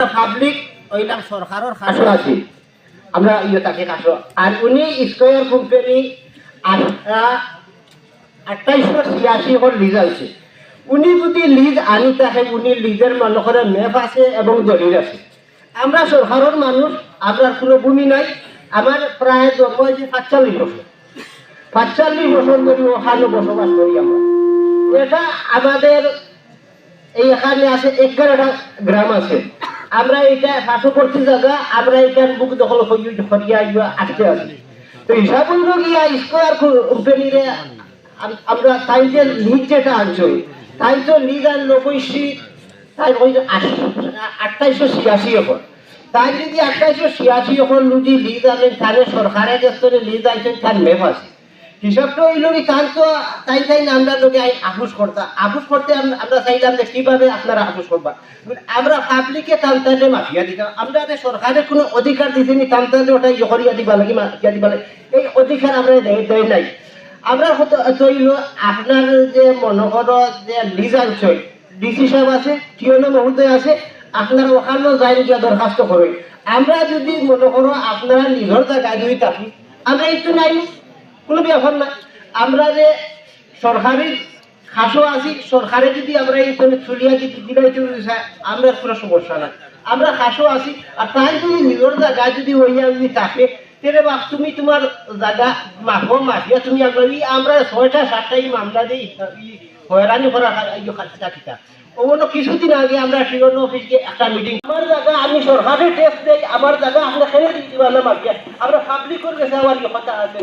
ইয়ে এবং দলিল আছে। আমরা সরকারের মানুষ, আপনার কোনো ভূমি নাই। আমার প্রায় জন্ম হয়েছে সাতচল্লিশ বছর সাতচল্লিশ বছর ধরে ওখানে বসবাস করি আমরা এটা আমাদের এই এখানে আছে এগারোটা গ্রাম আছে। আমরা এটা পার্শ্ববর্তী জায়গা আমরা এখান বুক দখল হরিয়া ইয়া আছি তো হিসাব গিয়া স্কোয়ার আমরা তাই যে লিজ যেটা তাই তো লিজ আনলো কইছি তাই ওই ছিয়াশি এখন। তাই যদি আঠাইশো ছিয়াশি এখন যদি লিজ আনেন তাহলে সরকারের থেকে লিজ আনছেন তার মেপ আছে। হিসাবটা হইল কি তার তো, তাই তাই না আমরা লোকে আফুস করতাম আফুস করতে আম- আমরা চাইলাম যে কীভাবে আপনারা আফুস করবা। আমরা পাবলিকে টানটানে মাফিয়া দিতাম। আমরা যে সরকারের কোনো অধিকার দিতেনি টানটানে ওটা ইয়ে করিয়া দিবা লাগে, মাফিয়া দিবা লাগে। এই অধিকার আমরা দেয় দেয় নাই। আমরা হয়তো তৈল আপনার যে মনে করো যে লিজ আনছই ডিসি সাহেব আছে টিওনো মহোদয় আছে আপনারা ওখানেও যাই গিয়া দরখাস্ত করেন আমরা যদি মনে করো আপনারা নিজের জায়গায় যদি থাকি আমরা একটু নাই। কোনো ব্যাপার না। আমরা যে সরকারি খাসও আছি, সরকারে যদি আমরা এই কোনো চুলিয়া যদি দিলাইতে আমরা কোনো সমস্যা নাই। আমরা খাসও আছি, আর তাই যদি নিজের জায়গায় যদি ওইয়া যদি থাকে তেরে বাপ, তুমি তোমার তুমি একবার আমরা ছয়টা, সাতটা মামলা হয়রানি করা ইয়ে ওগুলো কিছুদিন আগে আমরা টিওন অফিসকে একটা মিটিং আমার জায়গা আমি সরকারের টেস্ট দেই, আমার জায়গা আমরা খেলে দিতে পারলাম মাফিয়া আমরা পাবলিকের কাছে আমার ইয়ে কথা আছে